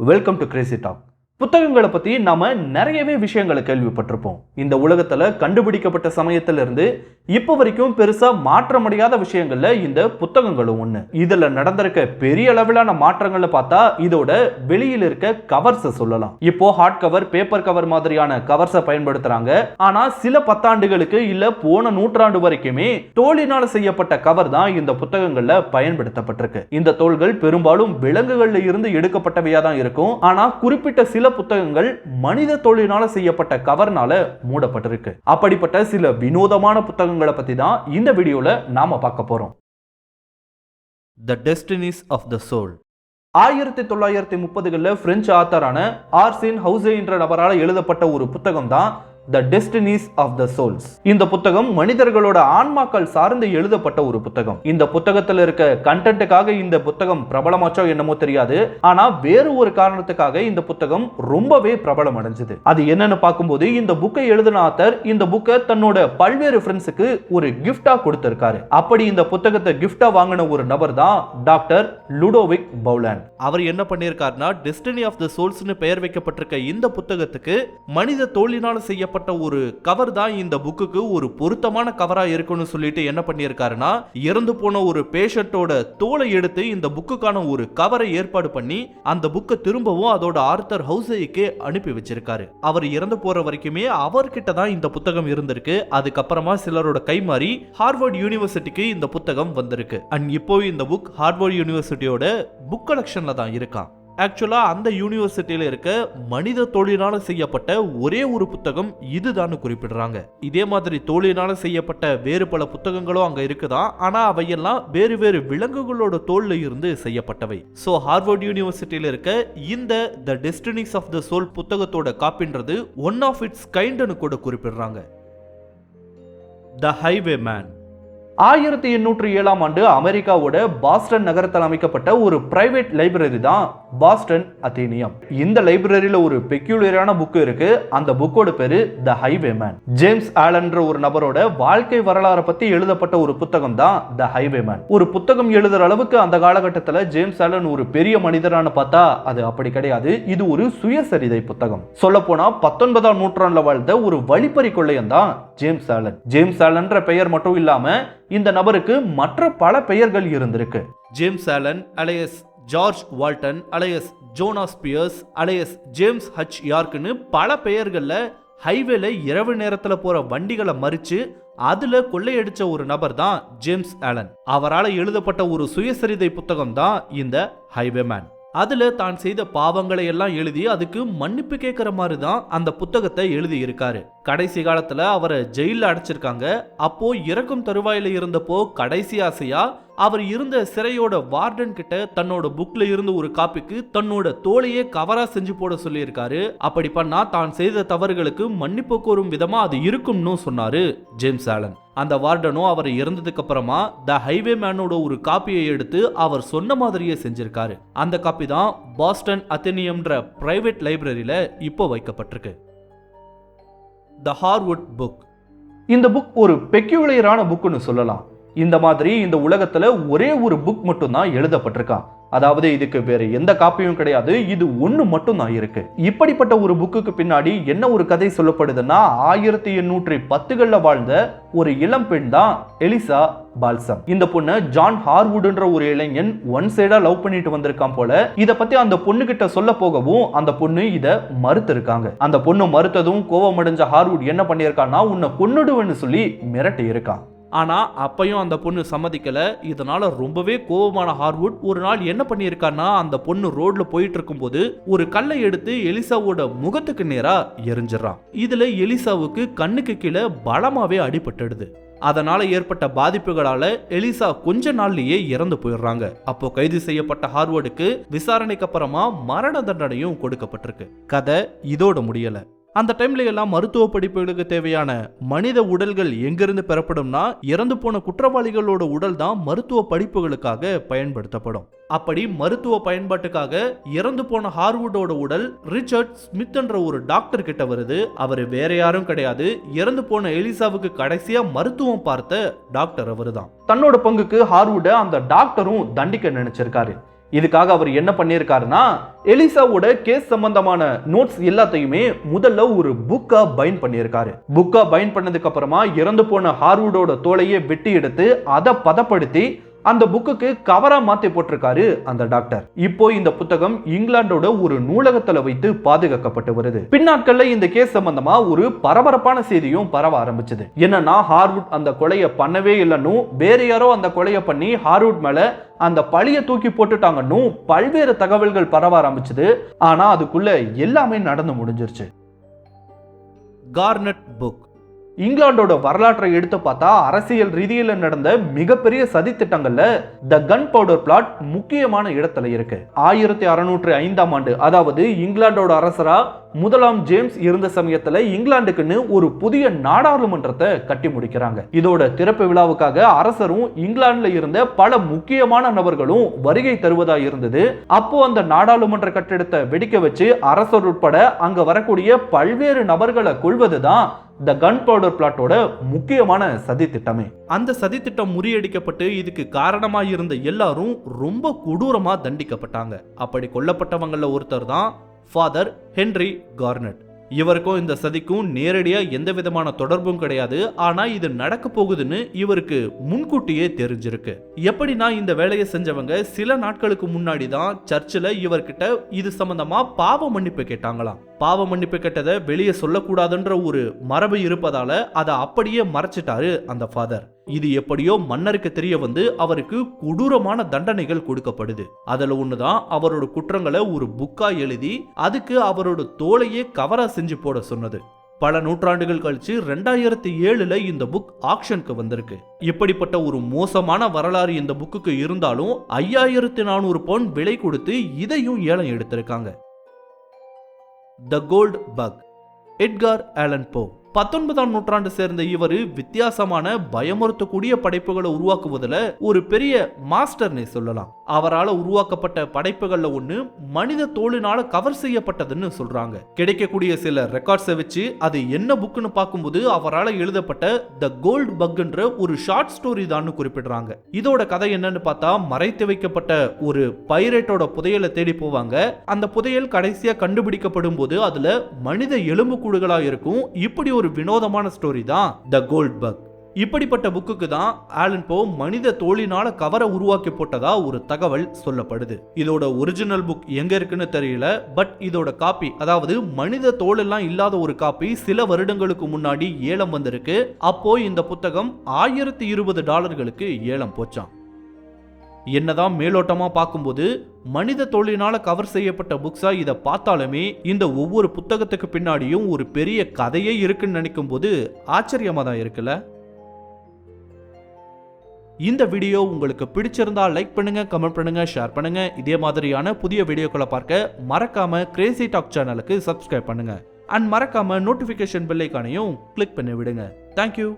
Welcome to Crazy talk புத்தகங்களை பத்தி நாம நிறையவே விஷயங்களை கேள்விப்பட்டிருப்போம். இந்த உலகத்துல கண்டுபிடிக்கப்பட்ட சமயத்திலிருந்து இப்போ வரைக்கும் பெருசா மாற்ற முடியாத விஷயங்கள்ல இந்த புத்தகங்களும் ஒன்று இதுல நடந்திருக்க பெரிய அளவிலான மாற்றங்களை பார்த்தா இதோட வெளியில் இருக்க கவர்ஸை சொல்லலாம். இப்போ ஹார்ட் கவர் பேப்பர் கவர் மாதிரியான கவர்ஸை பயன்படுத்துறாங்க. ஆனா சில பத்தாண்டுகளுக்கு இல்ல போன நூற்றாண்டு வரைக்குமே தோளினால் செய்யப்பட்ட கவர் தான் இந்த புத்தகங்களில் பயன்படுத்தப்பட்டிருக்கு. இந்த தோள்கள் பெரும்பாலும் விலங்குகளில் இருந்து எடுக்கப்பட்டவையாக தான் இருக்கும். ஆனால் குறிப்பிட்ட சில புத்தகங்கள் மனித தோலினால செய்யப்பட்ட கவர்னால மூடப்பட்டிருக்கு. அப்படிப்பட்ட சில வினோதமான புத்தகங்களை பத்தி தான் இந்த வீடியோல நாம பார்க்க போறோம். The destinies of the soul ஆயிரத்தி தொள்ளாயிரத்தி முப்பதுகளில் பிரெஞ்சு ஆத்தரான ஆர்சின் ஹவுசே என்ற நபரால் எழுதப்பட்ட ஒரு புத்தகம் தான் the destinies of the souls இந்த புத்தகம் மனிதர்களோட ஆன்மாக்கள் சார்ந்து எழுதப்பட்ட ஒரு புத்தகம். இந்த புத்தகத்தில் இருக்க கண்டென்ட்டுக்காக இந்த புத்தகம் பிரபலமாச்சோ என்னமோ தெரியாது. ஆனா வேறு ஒரு காரணத்துக்காக இந்த புத்தகம் ரொம்பவே பிரபலம் அடைஞ்சது. அது என்னன்னு பார்க்கும்போது இந்த புக்கை எழுதின ஆத்தர் இந்த புக்கை தன்னோட பல்வேறு ஃப்ரெண்ட்ஸுக்கு ஒரு கிஃப்டா கொடுத்திருக்காரு. அப்படி இந்த புத்தகத்தை கிஃப்டா வாங்கின ஒரு நபர் தான் டாக்டர் லுடோவிக் பவுலான். அவர் என்ன பண்ணியிருக்காருன்னா டெஸ்டினி ஆஃப் த சோல்ஸ்னு பெயர் வைக்கப்பட்டிருக்க இந்த புத்தகத்துக்கு மனித தோழினால செய்யப்பட்ட ஒரு கவர் தான் இந்த புக்குக்கு ஒரு பொருத்தமான கவரா இருக்கும்னு சொல்லிட்டு என்ன பண்ணியிருக்காருன்னா இறந்து போன ஒரு பேஷண்டோட தோலை எடுத்து இந்த புக்குக்கான ஒரு கவரை ஏற்பாடு பண்ணி அந்த புக்கை திரும்பவும் அதோட ஆர்த்தர் ஹவுசைக்கு அனுப்பி வச்சிருக்காரு. அவர் இறந்து போற வரைக்குமே அவர்கிட்ட தான் இந்த புத்தகம் இருந்திருக்கு. அதுக்கப்புறமா சிலரோட கை மாறி ஹார்வர்ட் யூனிவர்சிட்டிக்கு இந்த புத்தகம் வந்திருக்கு. அண்ட் இப்போ இந்த புக் ஹார்வர்ட் யூனிவர்சிட்டியோட புக் கலெக்ஷன்ல தான் இருக்கான் ஆக்சுவலாக அந்த யூனிவர்சிட்டியில் இருக்க மனித தோழினால் செய்யப்பட்ட ஒரே ஒரு புத்தகம் இதுதான் குறிப்பிடுறாங்க. இதே மாதிரி தோழினால் செய்யப்பட்ட வேறு பல புத்தகங்களும் அங்கே இருக்குதா? ஆனால் அவையெல்லாம் வேறு வேறு விலங்குகளோட தோல்ல இருந்து செய்யப்பட்டவை. ஸோ ஹார்வர்ட் யூனிவர்சிட்டியில் இருக்க இந்த the destinies of the soul புத்தகத்தோட காப்பின்றது ஒன் ஆஃப் இட்ஸ் கைண்டனு கூட குறிப்பிடுறாங்க. த ஹைவே மேன் ஆயிரத்தி எண்ணூற்றி ஏழாம் ஆண்டு அமெரிக்காவோட பாஸ்டன் நகரத்தில் அமைக்கப்பட்ட ஒரு பிரைவேட் லைப்ரரி தான் பாஸ்டன் அத்தீனியம். இந்த லைப்ரரியில ஒரு பெக்யூலியரான புக் இருக்கு. அந்த புக்கோட பேரு த ஹைவே மேன் ஜேம்ஸ் ஆலன்ற ஒரு நபரோட வாழ்க்கை வரலாறை பத்தி எழுதப்பட்ட ஒரு புத்தகம் தான் த ஹைவே மேன் ஒரு புத்தகம் எழுதுற அளவுக்கு அந்த காலகட்டத்தில் ஜேம்ஸ் ஆலன் ஒரு பெரிய மனிதரான பார்த்தா அது அப்படி கிடையாது. இது ஒரு சுயசரிதை புத்தகம். சொல்ல போனா பத்தொன்பதாம் நூற்றாண்டுல வாழ்ந்த ஒரு வழிப்பறி கொள்ளையம் தான் ஜேம்ஸ் ஆலன். ஜேம்ஸ் ஆலன்ற பெயர் மட்டும் இல்லாம இந்த நபருக்கு மற்ற பல பெயர்கள் இருந்திருக்கு. James Allen alias George Walton alias Jonas Pierce alias James H யார்க்குன்னு பல பெயர்களில் ஹைவேல இரவு நேரத்தில் போகிற வண்டிகளை மறித்து அதில் கொள்ளையடித்த ஒரு நபர் தான் ஜேம்ஸ் ஆலன் அவரால் எழுதப்பட்ட ஒரு சுயசரிதை புத்தகம் தான் இந்த ஹைவே மேன் அதுல தான் செய்த பாவங்களை எல்லாம் எழுதி அதுக்கு மன்னிப்பு கேட்கிற மாதிரி தான் அந்த புத்தகத்தை எழுதி இருக்காரு கடைசி காலத்துல அவரை ஜெயில அடைச்சிருக்காங்க. அப்போ இறக்கும் தருவாயில இருந்தப்போ கடைசி ஆசையா அவர் இருந்த சிறையோட வார்டன் கிட்ட தன்னோட புக்ல இருந்து ஒரு காப்பிக்கு தன்னோட தோலையே கவரா செஞ்சு போட சொல்லியிருக்காரு. அப்படி பண்ணா தான் செய்த தவறுகளுக்கு மன்னிப்பு கோரும் விதமா அது இருக்கும்னு சொன்னாரு ஜேம்ஸ் ஆலன். அந்த வார்டனும் அவர் இறந்ததுக்கு அப்புறமா த ஹைவே மேனோட ஒரு காப்பியை எடுத்து அவர் சொன்ன மாதிரியே செஞ்சிருக்காரு. அந்த காப்பி தான் பாஸ்டன் அத்தெனியம்ன்ற பிரைவேட் லைப்ரரியில இப்போ வைக்கப்பட்டிருக்கு. த ஹார்வுட் புக் இந்த புக் ஒரு பெக்யூலியரான புக்குன்னு சொல்லலாம். இந்த மாதிரி இந்த உலகத்துல ஒரே ஒரு புக் மட்டும்தான் எழுதப்பட்டிருக்கான். அதாவது இதுக்கு வேறு எந்த காப்பியும் கிடையாது. இது ஒன்று மட்டும் தான் இருக்கு. இப்படிப்பட்ட ஒரு புக்குக்கு பின்னாடி என்ன ஒரு கதை சொல்லப்படுதுன்னா ஆயிரத்தி எண்ணூற்றி பத்துகளில் வாழ்ந்த ஒரு இளம் பெண் தான் எலிசா பால்சம். இந்த பொண்ணு ஜான் ஹார்வுட்ன்ற ஒரு இளைஞன் ஒன் சைடா லவ் பண்ணிட்டு வந்திருக்கான் போல. இத பத்தி அந்த பொண்ணு கிட்ட சொல்ல போகவும் அந்த பொண்ணு இத மறுத்து இருக்காங்க அந்த பொண்ணு மறுத்ததும் கோவம் அடைஞ்ச ஹார்வுட் என்ன பண்ணியிருக்கான்னா உன்னை கொன்னுடுவேன்னு சொல்லி மிரட்டி இருக்கான் ஆனால் அப்பையும் அந்த பொண்ணு சம்மதிக்கலை. இதனால் ரொம்பவே கோபமான ஹார்வுட் ஒரு நாள் என்ன பண்ணியிருக்கான்னா அந்த பொண்ணு ரோட்ல போயிட்டு இருக்கும்போது ஒரு கல்லை எடுத்து எலிசாவோட முகத்துக்கு நேராக எரிஞ்சிடறான். இதில் எலிசாவுக்கு கண்ணுக்கு கீழே பலமாகவே அடிபட்டுடுது. அதனால ஏற்பட்ட பாதிப்புகளால எலிசா கொஞ்ச நாள்லயே இறந்து போயிடுறாங்க. அப்போ கைது செய்யப்பட்ட ஹார்வர்டுக்கு விசாரணைக்கு அப்புறமா மரண தண்டனையும் கொடுக்கப்பட்டிருக்கு. கதை இதோட முடியலை. அந்த டைம்ல எல்லாம் மருத்துவ படிப்புகளுக்கு தேவையான மனித உடல்கள் எங்கிருந்து பெறப்படும்னா இறந்து போன குற்றவாளிகளோட உடல் தான் மருத்துவ படிப்புகளுக்காக பயன்படுத்தப்படும். அப்படி மருத்துவ பயன்பாட்டுக்காக இறந்து போன ஹார்வுட்டோட உடல் ரிச்சர்ட் ஸ்மித் என்ற ஒரு டாக்டர் கிட்ட வருது. அவர் வேற யாரும் கிடையாது. இறந்து போன எலிசாவுக்கு கடைசியா மருத்துவம் பார்த்த டாக்டர் அவர்தான். தன்னோட பங்குக்கு ஹார்வுட அந்த டாக்டரும் தண்டிக்க நினைச்சிருக்காரு. இதுக்காக அவர் என்ன பண்ணியிருக்காருன்னா எலிசாவோட கேஸ் சம்பந்தமான நோட்ஸ் எல்லாத்தையுமே முதல்ல ஒரு புக்கா பைன் பண்ணியிருக்காரு. புக்கா பைன் பண்ணதுக்கு அப்புறமா இறந்து போன ஹார்வுடோட தோலையே வெட்டி எடுத்து அதை பதப்படுத்தி அந்த புக்குக்கு கவரா மாத்தி போட்டிருக்காரு அந்த டாக்டர் இப்போ இந்த புத்தகம் இங்கிலாந்தோட ஒரு நூலகத்துல வைத்து பாதுகாக்கப்பட்டு வருது. பின்னாட்கள்ல இந்த கேஸ் சம்பந்தமா ஒரு பரபரப்பான செய்தியும் பரவ ஆரம்பிச்சது. என்னன்னா ஹார்வுட் அந்த கொலையை பண்ணவே இல்லைன்னு வேற யாரோ அந்த கொலையை பண்ணி ஹார்வுட் மேல அந்த பழிய தூக்கி போட்டுட்டாங்கன்னு பல்வேறு தகவல்கள் பரவ ஆரம்பிச்சது. ஆனா அதுக்குள்ள எல்லாமே நடந்து முடிஞ்சிருச்சு. கார்னட் புக் இங்கிலாந்தோட வரலாற்றை எடுத்து பார்த்தா அரசியல் ரீதியில் நடந்த மிகப்பெரிய சதி திட்டங்கள்ல த கன் பவுடர் பிளாட் முக்கியமான இடத்துல இருக்கு. ஆயிரத்தி அறுநூற்று ஐந்தாம் ஆண்டு அதாவது இங்கிலாந்தோட அரசரா முதலாம் ஜேம்ஸ் இருந்த சமயத்துல இங்கிலாந்துக்குன்னு ஒரு புதிய நாடாளுமன்றத்தை கட்டி முடிக்கிறாங்க. இதோட திறப்பு விழாவுக்காக அரசரும் இங்கிலாந்துல இருந்த பல முக்கியமான நபர்களும் வருகை தருவதா இருந்தது. அப்போ அந்த நாடாளுமன்ற கட்டிடத்தை வெடிக்க வச்சு அரசர் உட்பட அங்க வரக்கூடிய பல்வேறு நபர்களை கொள்வதுதான் த கன் பவுடர் பிளாட்டோட முக்கியமான சதி திட்டமே அந்த சதி திட்டம் முறியடிக்கப்பட்டு இதுக்கு காரணமாக இருந்த எல்லாரும் ரொம்ப கொடூரமாக தண்டிக்கப்பட்டாங்க. அப்படி கொல்லப்பட்டவங்களில் ஒருத்தர் தான் ஃபாதர் ஹென்ரி கார்னட் இவருக்கும் இந்த சதிக்கும் நேரடியாக எந்த விதமான தொடர்பும் கிடையாது. ஆனால் இது நடக்க போகுதுன்னு இவருக்கு முன்கூட்டியே தெரிஞ்சிருக்கு. எப்படின்னா இந்த வேலையை செஞ்சவங்க சில நாட்களுக்கு முன்னாடி தான் சர்ச்சில் இவர்கிட்ட இது சம்பந்தமா பாவ மன்னிப்பு கேட்டாங்களாம். பாவ மன்னிப்பு கெட்டதை வெளியே சொல்லக்கூடாதுன்ற ஒரு மரபு இருப்பதால அதை அப்படியே மறைச்சிட்டாரு அந்த ஃபாதர் இது எப்படியோ மன்னருக்கு தெரிய வந்து அவருக்கு கொடூரமான தண்டனைகள் கொடுக்கப்படுது. அதுல ஒண்ணுதான் அவரோட குற்றங்களை ஒரு புக்கா எழுதி அதுக்கு அவரோட தோலையே கவரா செஞ்சு போட சொன்னது. பல நூற்றாண்டுகள் கழிச்சு ரெண்டாயிரத்தி ஏழுல இந்த புக் ஆக்ஷனுக்கு வந்திருக்கு. இப்படிப்பட்ட ஒரு மோசமான வரலாறு இந்த புக்குக்கு இருந்தாலும் ஐயாயிரத்தி நானூறு பவுன் விலை கொடுத்து இதையும் ஏலம் எடுத்திருக்காங்க. The gold bug Edgar Allan Poe பத்தொன்பதாம் நூற்றாண்டு சேர்ந்த இவர் வித்தியாசமான பயமுறுத்தக்கூடிய படைப்புகளை உருவாக்குவதில் ஒரு பெரிய மாஸ்டர்னே சொல்லலாம். அவரால் உருவாக்கப்பட்ட படைப்புகள்ல ஒண்ணு மனித தோளினால கவர் செய்யப்பட்டதுன்னு சொல்றாங்க. கிடைக்கக்கூடிய சில ரெக்கார்ட்ஸை வச்சு அது என்ன புக்குன்னு பார்க்கும்போது அவரால் எழுதப்பட்ட த கோல்ட் பக்ன்ற ஒரு ஷார்ட் ஸ்டோரி தான் குறிப்பிடுறாங்க. இதோட கதை என்னன்னு பார்த்தா மறைத்து வைக்கப்பட்ட ஒரு பைரேட்டோட புதையலை தேடி போவாங்க. அந்த புதையல் கடைசியா கண்டுபிடிக்கப்படும் போது அதுல மனித எலும்புக்கூடுகளா இருக்கும். இப்படி ஒரு வினோதமான ஸ்டோரி தான் த கோல்ட் பக் இப்படிப்பட்ட புக்குக்கு தான் ஆலன் போ மனித தோளினால கவரை உருவாக்கி போட்டதா ஒரு தகவல் சொல்லப்படுது. இதோட ஒரிஜினல் புக் எங்க இருக்குன்னு தெரியல பட் இதோட காப்பி அதாவது மனித தோலெல்லாம் இல்லாத ஒரு காப்பி சில வருடங்களுக்கு முன்னாடி ஏலம் வந்திருக்கு. அப்போ இந்த புத்தகம் ஆயிரத்தி இருபது டாலர்களுக்கு ஏலம் போச்சாம். என்னதான் மேலோட்டமா பார்க்கும்போது மனித தோழினால கவர் செய்யப்பட்ட புக்ஸா இதை பார்த்தாலுமே இந்த ஒவ்வொரு புத்தகத்துக்கு பின்னாடியும் ஒரு பெரிய கதையே இருக்குன்னு நினைக்கும் போது ஆச்சரியமா தான் இருக்குல்ல? இந்த வீடியோ உங்களுக்கு பிடிச்சிருந்தா லைக் பண்ணுங்க கமெண்ட் பண்ணுங்க ஷேர் பண்ணுங்க. இதே மாதிரியான புதிய வீடியோக்களை பார்க்க மறக்காம கிரேசி டாக் சேனலுக்கு சப்ஸ்கிரைப் பண்ணுங்க. அண்ட் மறக்காம நோட்டிபிகேஷன் பெல்லைக்கானையும் கிளிக் பண்ணி விடுங்க. Thank you